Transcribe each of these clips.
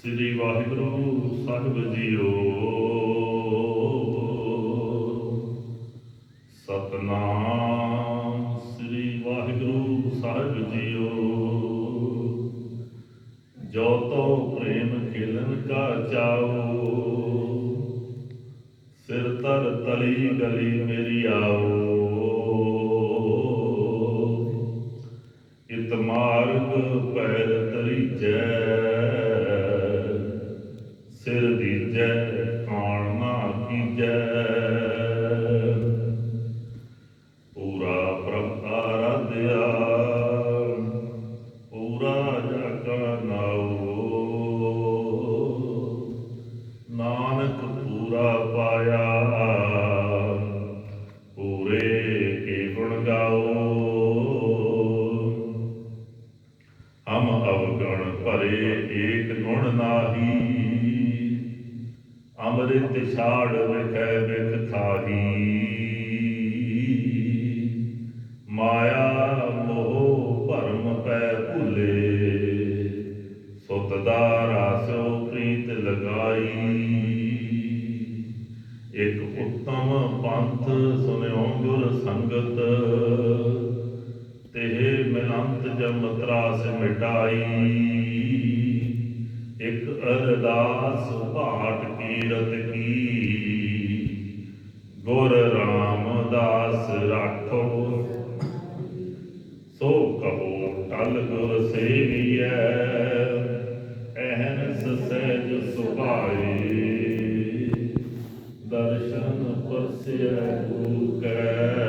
ਸ੍ਰੀ ਵਾਹਿਗੁਰੂ, ਸਾਹਿਬ ਜੀਓ। ਸਤਨਾਮ ਸ੍ਰੀ ਵਾਹਿਗੁਰੂ, ਸਾਹਿਬ ਜੀਓ। ਜੋ ਤੋ ਪ੍ਰੇਮ ਖੇਲਨ ਕਾ ਚਾਓ, ਸਿਰ ਤਰ ਤਲੀ ਗਲੀ ਮੇ ਤਰੀਜੈ ਸਿਰ ਦੀਜੈ, ਕਾਣ ਨਾ ਕੀਜੈ। ਪੂਰਾ ਪ੍ਰਭ ਆਰਾਧਿਆ ਪੂਰਾ ਜਗਾ ਨਾਉ। ਨਾਨਕ ਪੂਰਾ ਪਾਇਆ ਏਕ ਗੁਣ ਨਾਹੀ, ਅੰਮ੍ਰਿਤ ਛਾੜ ਵਿਖੈ ਵਿਖ ਖਾਹੀ ਮਾਇਆ ਮੋਹ ਭਰਮ ਪੈ ਭੁਲੇ, ਸੁਤ ਦਾ ਰਾਸੋ ਪ੍ਰੀਤ ਲਗਾਈ। ਇਕ ਉੱਤਮ ਪੰਥ ਸੁਨਿਓ ਗੁਰ ਸੰਗਤ, ਤੇ ਮਿਲੰਤ ਜਮ ਤਰਾਸ ਮਿਟਾਈ। ਇਕ ਅਰਦਾਸ ਭਾਟ ਕੀਰਤ ਕੀ। ਗੁਰ ਰਾਮਦਾਸ ਰਾਖੋ। ਸੋ ਕਹੋ ਟਲ ਗੁਰ ਸੇਵੀਐ ਐਹਨਸ ਸਹਿਜ ਸੁਭਾਏ। ਦਰਸ਼ਨ ਪਰਸਿਐ ਗੁਰੂ ਕੈ।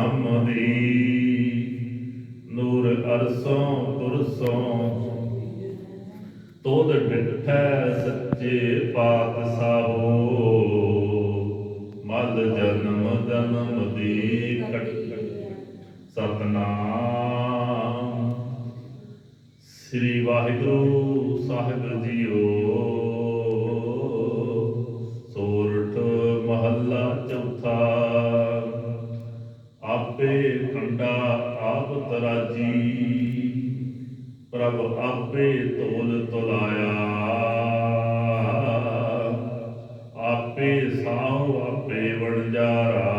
ਸਿਫਤ ਨੂਰ ਅਰਸੋਂ ਪੁਰਸੋਂ। ਤੋਦ ਡਿਠੈ ਸੱਚੇ ਪਾਤਸ਼ਾਹੋ। ਮਲ ਜਨਮ ਜਨਮ ਦੀ ਕਟ ਸਤਨਾਮ। ਸ੍ਰੀ ਵਾਹਿਗੁਰੂ ਸਾਹਿਬ ਜੀਓ। ਪ੍ਰਭ ਆਪੇ ਤੋਲ ਤੁਲਾਇਆ। ਆਪੇ ਸਾਉ ਆਪੇ ਵਣਜਾਰਾ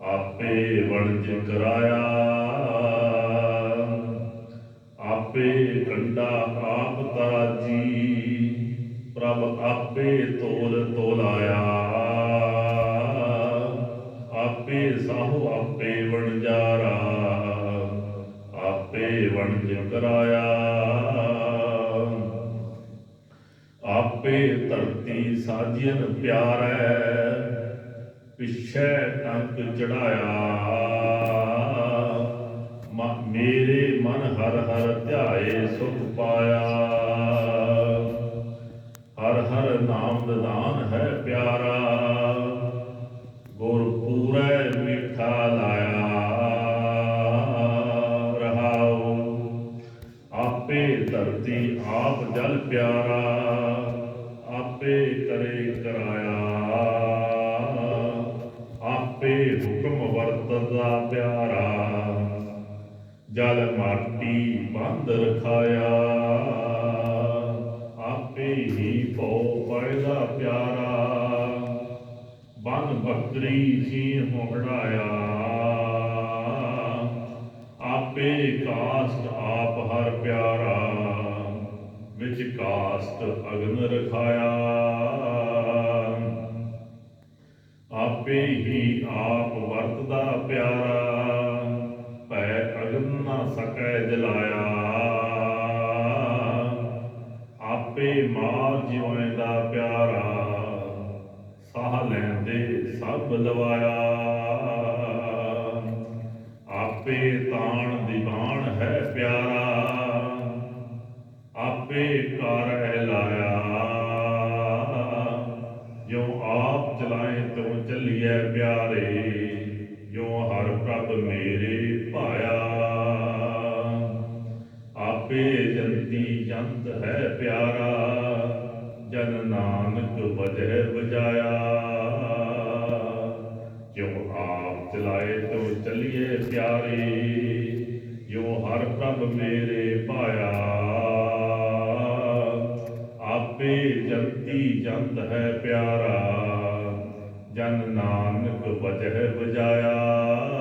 ਆਪੇ ਵਣਜ ਕਰਾਇਆ। ਆਪੇ ਕੰਡਾ ਆਪ ਤਾਜੀ, ਪ੍ਰਭ ਆਪੇ ਤੋਲ ਤੋਲਾਇਆ। ਆਪੇ ਵਣਜ ਕਰਾਇਆ ਆਪੇ ਧਰਤੀ ਸਾਜੀਨ ਪਿਆਰੈ, ਪਿਛੈ ਟੰਕ ਚੜਾਇਆ। ਮੇਰੇ ਮਨ ਹਰ ਹਰ ਧਿਆਏ ਸੁਖ ਪਾਇਆ। ਹਰ ਹਰ ਨਾਮ ਨਿਦਾਨ ਹੈ ਪਿਆਰਾ। ਆਪੇ ਧਰਤੀ ਆਪ ਜਲ ਪਿਆਰਾ, ਆਪੇ ਕਰੇ ਕਰਾਇਆ। ਆਪੇ ਹੁਕਮ ਵਰਤਦਾ ਪਿਆਰਾ, ਜਲ ਮਾਟੀ ਬੰਦ ਰਖਾਇਆ। ਆਪੇ ਹੀ ਪੋ ਪੈਦਾ ਪਿਆਰਾ, ਬਨ ਬੱਕਰੀ ਸੀ ਹੋੜਾਇਆ ਆਪੇ ਕਾਸਟ ਆਪ ਹਰ ਪਿਆਰਾ, ਵਿੱਚ ਕਾਸਟ ਅਗਨ ਰਖਾਇਆ। ਆਪੇ ਹੀ ਆਪ ਵਰਤਦਾ ਪਿਆਰਾ, ਭੈ ਅਗਨ ਨਾ ਸਕੈ ਜਲਾਇਆ। ਆਪੇ ਮਾਰ ਜਿਵੇਂ ਦਾ ਪਿਆਰਾ, ਸਾਹ ਲੈਂਦੇ ਸਭ ਲਵਾਇਆ। ਆਪੇ ਤਾਣ ਆਪੇ ਕਰ ਲਾਇਆ ਜੋ ਆਪ ਚਲਾਏ ਤੋ ਚੱਲੀਐ ਪਿਆਰੇ ਜੋ ਹਰ ਪ੍ਰਭ ਮੇਰੇ ਭਾਇਆ। ਆਪੇ ਜੰਤੀ ਜੰਤ ਹੈ ਪਿਆਰਾ, ਜਨ ਨਾਨਕ ਵਜੈ ਵਜਾਇਆ। ਚਲਾਏ ਤੋ ਚੱਲੀਏ ਪਿਆਰੇ ਜੋ ਹਰ ਪ੍ਰਭ ਮੇਰੇ ਆਪੇ ਜੰਤੀ ਜੰਤ ਹੈ ਪਿਆਰਾ ਜਨ ਨਾਨਕ ਵਜਹਿ ਬਜਾਇਆ।